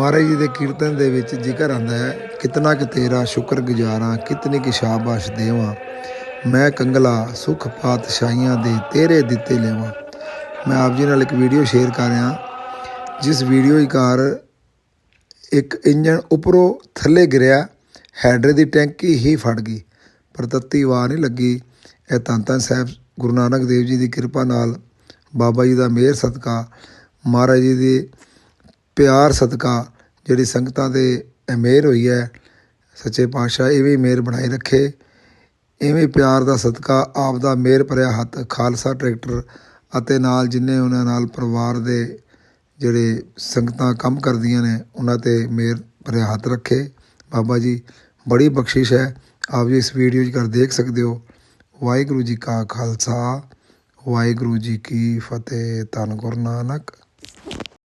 ਮਹਾਰਾਜ ਜੀ ਦੇ ਕੀਰਤਨ ਦੇ ਵਿੱਚ ਜ਼ਿਕਰ ਆਂਦਾ ਹੈ, ਕਿਤਨਾ ਕਿ ਤੇਰਾ ਸ਼ੁਕਰ ਗੁਜ਼ਾਰਾਂ ਕਿਤਨੀ ਕਿ ਸ਼ਾਬਾਸ਼ ਦੇਵਾਂ। ਮੈਂ ਕੰਗਲਾ ਸੁਖ ਪਾਤਸ਼ਾਹੀਆਂ ਦੇ ਤੇਰੇ ਦਿੱਤੇ ਲੈਵਾਂ ਮੈਂ ਆਪ ਜੀ ਨਾਲ ਇੱਕ ਵੀਡੀਓ ਸ਼ੇਅਰ ਕਰ ਰਿਹਾ, ਜਿਸ ਵੀਡੀਓ ਵਿਕਾਰ ਇੱਕ ਇੰਜਣ ਉੱਪਰੋਂ ਥੱਲੇ ਗਿਰਿਆ, ਹੈਡਰ ਦੀ ਟੈਂਕੀ ਹੀ ਫਟ ਗਈ। ਪਰ ਤੱਤੀ ਵਾਰ ਨਹੀਂ ਲੱਗੀ। ਇਹ ਧੰਨ ਧੰਨ ਸਾਹਿਬ ਗੁਰੂ ਨਾਨਕ ਦੇਵ ਜੀ ਦੀ ਕਿਰਪਾ ਨਾਲ ਬਾਬਾ ਜੀ ਦਾ ਮਿਹਰ ਸਦਕਾ ਮਹਾਰਾਜ ਜੀ ਦੇ ਪਿਆਰ ਸਦਕਾ ਜਿਹੜੀ ਸੰਗਤਾਂ ਦੇ ਇਹ ਮਿਹਰ ਹੋਈ ਹੈ, ਸੱਚੇ ਪਾਤਸ਼ਾਹ ਇਵੇਂ ਹੀ ਮਿਹਰ ਬਣਾਈ ਰੱਖੇ। ਇਵੇਂ ਪਿਆਰ ਦਾ ਸਦਕਾ ਆਪ ਦਾ ਮਿਹਰ ਭਰਿਆ ਹੱਥ ਖਾਲਸਾ ਟਰੈਕਟਰ ਅਤੇ ਨਾਲ ਜਿੰਨੇ ਉਹਨਾਂ ਨਾਲ ਪਰਿਵਾਰ ਦੇ ਜਿਹੜੇ ਸੰਗਤਾਂ ਕੰਮ ਕਰਦੀਆਂ ਨੇ, ਉਹਨਾਂ ਤੇ ਮਿਹਰ ਭਰਿਆ ਹੱਥ ਰੱਖੇ। ਬਾਬਾ ਜੀ, ਬੜੀ ਬਖਸ਼ਿਸ਼ ਹੈ। ਆਪ ਜੀ ਇਸ ਵੀਡੀਓ 'ਚ ਕਰ ਦੇਖ ਸਕਦੇ ਹੋ। ਵਾਹਿਗੁਰੂ ਜੀ ਕਾ ਖਾਲਸਾ, ਵਾਹਿਗੁਰੂ ਜੀ ਕੀ ਫਤਿਹ। ਧੰਨ ਗੁਰੂ ਨਾਨਕ।